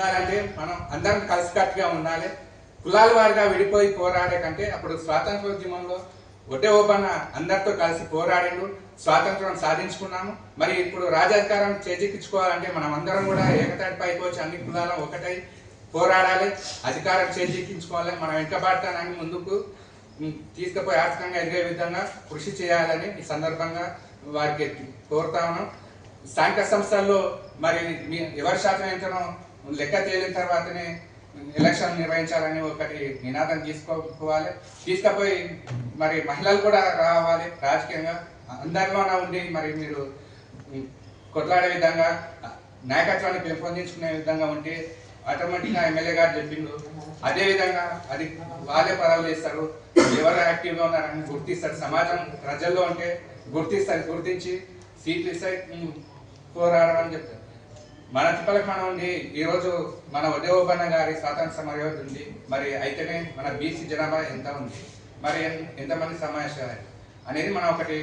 ఉండాలంటే మనం అందరం కలిసికట్టుగా ఉండాలి. కులాల వారిగా విడిపోయి పోరాడే కంటే అప్పుడు స్వాతంత్రోద్యమంలో ఒటే ఓపన్న అందరితో కలిసి పోరాడిండు. స్వాతంత్రం సాధించుకున్నాము. మరి ఇప్పుడు రాజాధికారం చేజిక్కించుకోవాలంటే మనం అందరం కూడా ఏకతాటిపైకి వచ్చి అన్ని కులాల ఒకటై పోరాడాలి. అధికారం చేజిక్కించుకోవాలి. మనం వెంకబాడతానని ముందుకు తీసుకుపోయి ఆర్థికంగా ఎదిగే విధంగా కృషి చేయాలని ఈ సందర్భంగా వారికి కోరుతా ఉన్నాం. స్థానిక సంస్థల్లో మరి ఎవరి శాతం ఎంతనో లెక్క తేలిన తర్వాతనే ఎలక్షన్ నిర్వహించాలని ఒకటి నినాదం తీసుకోవాలి. తీసుకపోయి మరి మహిళలు కూడా రావాలి. రాజకీయంగా అందరిలోనే ఉండి మరి మీరు కొట్లాడే విధంగా నాయకత్వాన్ని పెంపొందించుకునే విధంగా ఉంటే ఆటోమేటిక్గా ఎమ్మెల్యే గారు చెప్పిండు. అదే విధంగా అది వాళ్ళే పదవులు చేస్తారు. ఎవరు యాక్టివ్గా ఉన్నారని గుర్తిస్తారు. సమాజం ప్రజల్లో ఉంటే గుర్తిస్తారు. గుర్తించి సీట్లు ఇస్తాయి పోరాడమని చెప్తారు. మన తిప్పలకు మనం ఉండి ఈరోజు మన ఉద్యోగపన్న గారి స్వాతంత్ర సమరయోధ ఉంది మరి అయితేనే మన బీసీ జనాభా ఎంత ఉంది? మరి ఎంతమంది సమావేశాలు అనేది మనం ఒకటి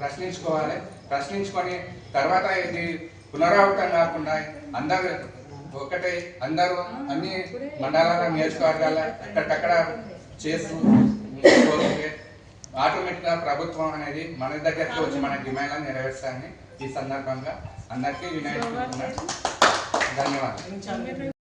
ప్రశ్నించుకోవాలి. ప్రశ్నించుకొని తర్వాత ఇది పునరావృతం కాకుండా అందరూ ఒకటే అందరూ అన్ని మండలాల నియోజకవర్గాల అక్కడక్కడ చేస్తూ ఆటోమేటిక్గా ప్రభుత్వం అనేది మన దగ్గరికి వచ్చి మన డిమాండ్లను నెరవేర్చాలని ఈ సందర్భంగా అందరికీ వినాయక చవితి ధన్యవాదాలు